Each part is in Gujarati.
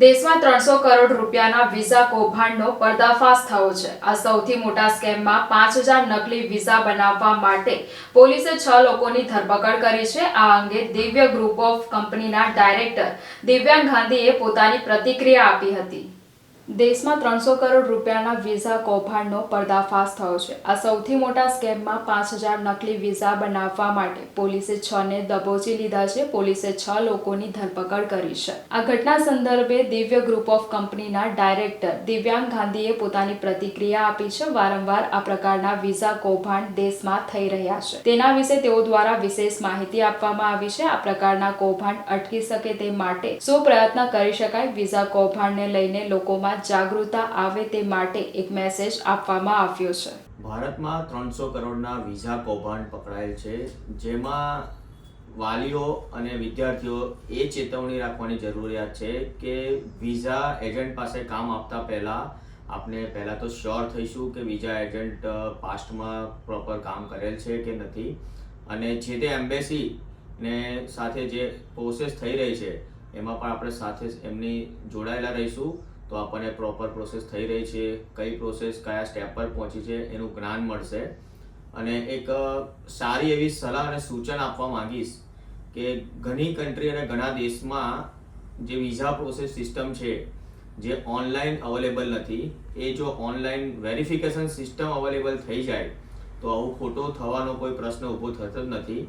દેશમાં ત્રણસો કરોડ રૂપિયાના વિઝા કૌભાંડનો પર્દાફાશ થયો છે. આ સૌથી મોટા સ્કેમમાં પાંચ હજાર નકલી વિઝા બનાવવા માટે પોલીસે છ લોકોની ધરપકડ કરી છે. આ અંગે દિવ્ય ગ્રુપ ઓફ કંપનીના ડાયરેક્ટર દિવ્યાંગ ગાંધીએ પોતાની પ્રતિક્રિયા આપી હતી. દેશમાં ત્રણસો કરોડ રૂપિયાના વિઝા કૌભાંડનો પર્દાફાશ થયો છે. આ સૌથી મોટા સ્કેમમાં પાંચ હજાર નકલી વિઝા બનાવવા માટે પોલીસે છ ને દબોચી લીધા છે. પોલીસે છ લોકોની ધરપકડ કરી છે. આ ઘટના સંદર્ભે દિવ્ય ગ્રુપ ઓફ કંપનીના ડાયરેક્ટર દિવ્યાંગ ગાંધીએ પોતાની પ્રતિક્રિયા આપી છે. વારંવાર આ પ્રકારના વિઝા કૌભાંડ દેશમાં થઈ રહ્યા છે. તેના વિશે તેઓ દ્વારા વિશેષ માહિતી આપવામાં આવી છે. આ પ્રકારના કૌભાંડ અટકી શકે તે માટે શું પ્રયત્ન કરી શકાય. વિઝા કૌભાંડને લઈને લોકોમાં જાગૃતતા આવે તે માટે એક મેસેજ આપવામાં આવ્યો છે. ભારતમાં ત્રણસો કરોડના વિઝા કૌભાંડ પકડાયેલ છે, જેમાં વાલીઓ અને વિદ્યાર્થીઓ એ ચેતવણી રાખવાની જરૂરિયાત છે કે વિઝા એજન્ટ પાસે કામ આપતા પહેલાં આપણે પહેલાં તો શ્યોર થઈશું કે વિઝા એજન્ટ પાસ્ટમાં પ્રોપર કામ કરેલ છે કે નથી. અને જે તે એમ્બેસી ને સાથે જે પ્રોસેસ થઈ રહી છે, એમાં પણ આપણે સાથે એમની જોડાયેલા રહીશું. તો આપણને પ્રોપર પ્રોસેસ થઈ રહી છે, કઈ પ્રોસેસ કયા સ્ટેપ પર પહોંચી છે, એનું જ્ઞાન મળશે. અને એક સારી એવી સલાહ અને સૂચન આપવા માંગીશ કે ઘણી કન્ટ્રી અને ઘણા દેશમાં જે વિઝા પ્રોસેસ સિસ્ટમ છે, જે ઓનલાઈન અવેલેબલ નથી, એ જો ઓનલાઈન વેરિફિકેશન સિસ્ટમ અવેલેબલ થઈ જાય, તો આવું ખોટો થવાનો કોઈ પ્રશ્ન ઊભો થતો જ નથી.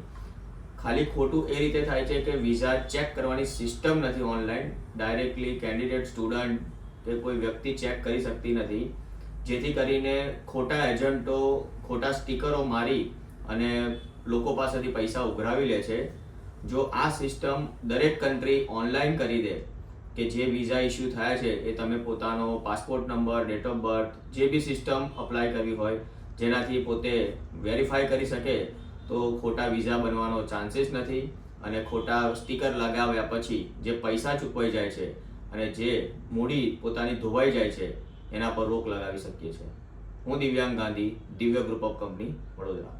ખાલી ખોટું એ રીતે થાય છે કે વિઝા ચેક કરવાની સિસ્ટમ નથી ઓનલાઈન ડાયરેક્ટલી કેન્ડિડેટ સ્ટુડન્ટ કે કોઈ વ્યક્તિ ચેક કરી શકતી નથી. જેથી કરીને ખોટા એજન્ટો, ખોટા સ્ટીકરો મારી અને લોકો પાસેથી પૈસા ઉઘરાવી લે છે. જો આ સિસ્ટમ દરેક કન્ટ્રી ઓનલાઈન કરી દે, કે જે વિઝા ઇસ્યુ થયા છે, એ તમે પોતાનો passport number date of birth જે બી સિસ્ટમ અપ્લાય કરવી હોય, જેનાથી પોતે વેરીફાઈ કરી શકે, તો ખોટા વિઝા બનવાનો ચાન્સીસ નથી. અને ખોટા સ્ટીકર લગાવ્યા પછી જે પૈસા ચૂકવાઈ જાય છે અને જે મૂડી પોતાની ધોવાઈ જાય છે, એના પર રોક લગાવી શકીએ છીએ. હું દિવ્યાંગ ગાંધી, દિવ્ય ગ્રુપ ઓફ કંપની વડોદરા.